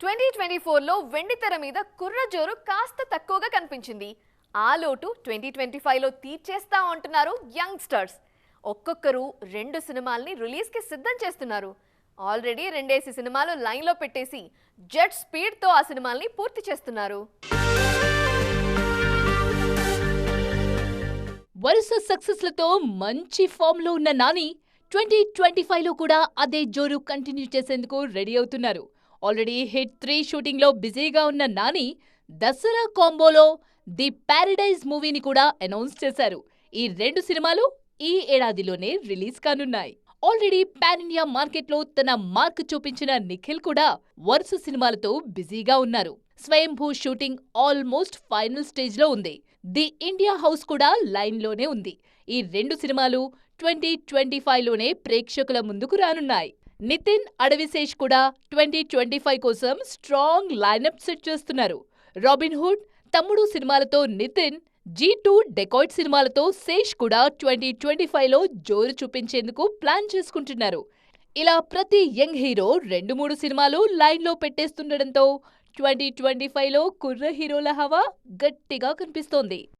Twenty twenty ఫోర్లో వెండితెర మీద కుర్ర జోరు కాస్త తక్కువగా కనిపించింది. ఆ లోటు ట్వంటీ ట్వంటీ ఫైవ్లో తీర్చేస్తా అంటున్నారు యంగ్స్టర్స్. ఒక్కొక్కరు రెండు సినిమాల్ని రిలీజ్కి సిద్ధం చేస్తున్నారు. ఆల్రెడీ రెండేసి సినిమాలు లైన్లో పెట్టేసి జెట్ స్పీడ్తో ఆ సినిమాల్ని పూర్తి చేస్తున్నారు. వరుస సక్సెస్లతో మంచి ఫామ్లో ఉన్న నాని ట్వంటీ ట్వంటీ ఫైవ్లో కూడా అదే జోరు కంటిన్యూ చేసేందుకు రెడీ అవుతున్నారు. ఆల్రెడీ హిట్ త్రీ షూటింగ్లో బిజీగా ఉన్న నాని దసరా కాంబోలో ది ప్యారడైజ్ మూవీని కూడా అనౌన్స్ చేశారు. ఈ రెండు సినిమాలు ఈ ఏడాదిలోనే రిలీజ్ కానున్నాయి. ఆల్రెడీ పాన్ ఇండియా మార్కెట్లో తన మార్క్ చూపించిన నిఖిల్ కూడా వరుస సినిమాలతో బిజీగా ఉన్నారు. స్వయంభూ షూటింగ్ ఆల్మోస్ట్ ఫైనల్ స్టేజ్లో ఉంది. ది ఇండియా హౌస్ కూడా లైన్లోనే ఉంది. ఈ రెండు సినిమాలు ట్వంటీ ట్వంటీ ఫైవ్లోనే ప్రేక్షకుల ముందుకు రానున్నాయి. నితిన్ అడవిశేష్ కూడా ట్వంటీ ట్వంటీ ఫైవ్ కోసం స్ట్రాంగ్ లైనప్ సెట్ చేస్తున్నారు. రాబిన్ హుడ్ తమ్ముడు సినిమాలతో నితిన్ జీ టూ డెకాయిడ్ సినిమాలతో శేష్ కూడా ట్వంటీ ట్వంటీ ఫైవ్లో జోరు చూపించేందుకు ప్లాన్ చేసుకుంటున్నారు. ఇలా ప్రతి యంగ్ హీరో రెండు మూడు సినిమాలు లైన్లో పెట్టేస్తుండడంతో ట్వంటీ ట్వంటీ ఫైవ్లో కుర్ర హీరోల హవా గట్టిగా కనిపిస్తోంది.